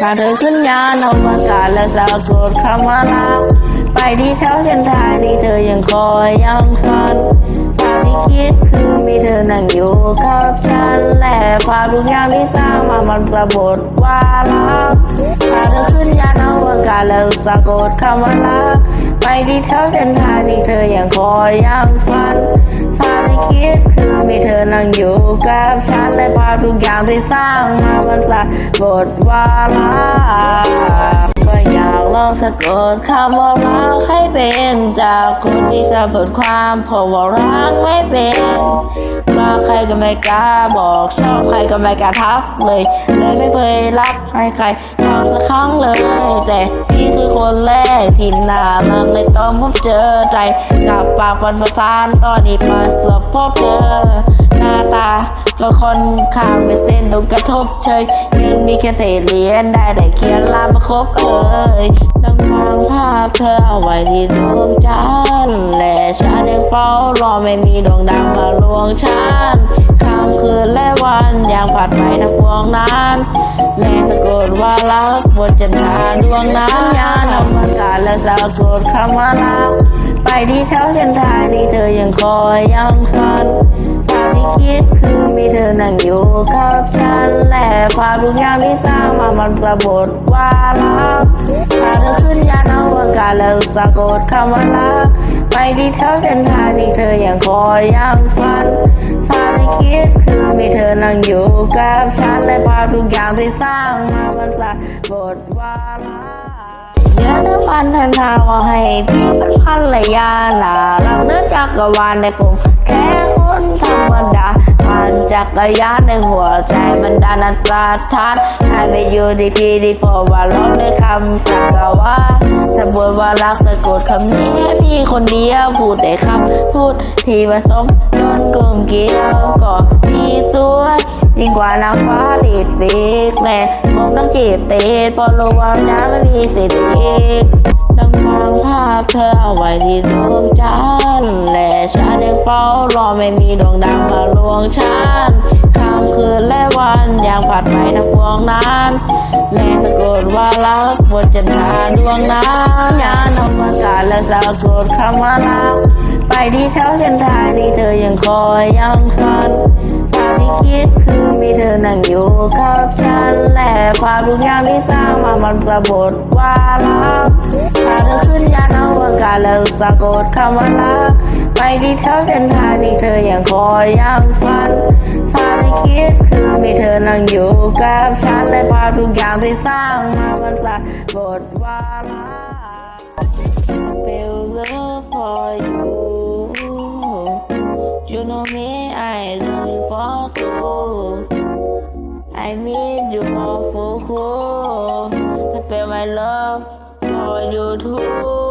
ถ้าเธอขึ้นยานอวกาศและสะกดคำว่ารักไปที่แถวเส้นทางที่เธอยังคอยยังฝันภาพที่คิดคือมีเธอนั่งอยู่กับฉันและความทุกอย่างที่สร้างมามันสะบดว่ารักถ้าเธอขึ้นยานอวกาศแล้วสะกดคำว่ารัก ไปที่แถวเส้นทางที่เธอยังคอยยังฝันภาพที่คิดคือมีเธอนั่งอยู่กับฉันและภาพทุกอย่างที่สร้างมามันสะบดวารักก็อยากลองสะกดคำว่ารักให้เป็นจากคนที่สะกดความเพราะว่ารักไม่เป็นรัก ใครก็ไม่กล้าบอกชอบใครก็ไม่กล้าทักเลย เลยไม่เคยรักให้ใครฟังสักครั้งเลย แต่พี่คือคนแรกที่น่ารักเลยตอนพบเจอใจกับปากฟันประสานตอนนี้ประสบพบเจอ หน้าตาก็ค่อนข้างไม่เส้นโดนกระทบเชยเงินมีแค่เศษเหรียญได้แต่เขียนลาประคบเอ่ยดังวางภาพเธอเอาไว้ที่ดวงจันทร์และฉันยังเฝ้ารอไม่มีดวงดาวมาลวงฉันค่ำคืนและวันยังผัดไปนับพวงนั้นและสะกดว่ารักบนจันทราดวงนั้นยานอวกาศและสะกดคำว่ารักไปที่แถวเส้นทางที่เธอยังคอยยังฝัน คิดคือมีเธอนั่งอยู่กับฉันและความทุกอย่างที่สร้างมามันสะบดว่ารักถ้าเธอขึ้นยานอวกาศแล้วสะกดคำว่ารักไปที่แถวเส้นทางที่เธอยังคอยยังฝันภาพที่คิดคือมีเธอนั่งอยู่กับฉันและภาพทุกอย่างที่สร้างมามันสะบดว่ารักเนื้อเนื้อพันธันทาว่าให้พี่เป็นพันระยานาหลังเนื้อจักรวาลในผมแค่คนธรรมดาผ่านจั กรยานในหัวใจมันดานันตราทานให้ไปอยู่ดีพีดีพอว่าร้องด้วยคำสักกะว่าถ้าบนว่ารักสะกดคำนี้พี่คนเดียวพูดแต่คำพูดที่ผสมจนกลมเกลียวก็พี่สวยยิ่งกว่านางฟ้าติดปีกแม่ผมต้องจีบติดพอรู้ว่าจะไม่มีสิทธิ์อีกต้องวางภาพเธอเอาไว้ที่ดวงจั รอไม่มีดวงดาวมาลวงฉันค่ำคืนและวันยังผัดไปนับพวงนั้นและสะกดว่ารักบนจันทราดวงนั้นยานอวกาศและสะกดคำว่ารักไปที่แถวเส้นทาที่เธอยังคอยยังฝันภาพที่คิดคือมีเธอนั่งอยู่กับฉันและความทุกอย่างที่สร้างมามันสะบดว่ารักถ้าเธอขึ้นยานอวกาศแล้วสะกดคำว่ารัก ไปที่เท่าเส้นทานี่เธออย่างคอยยังฝันฝันที่คิดคือมีเธอนั่งอยู่กับฉันและความทุกอย่างที่สร้างมาวันละบทวาระ Feel love for you You know me I love you for two I need you for full cool I feel my love for you too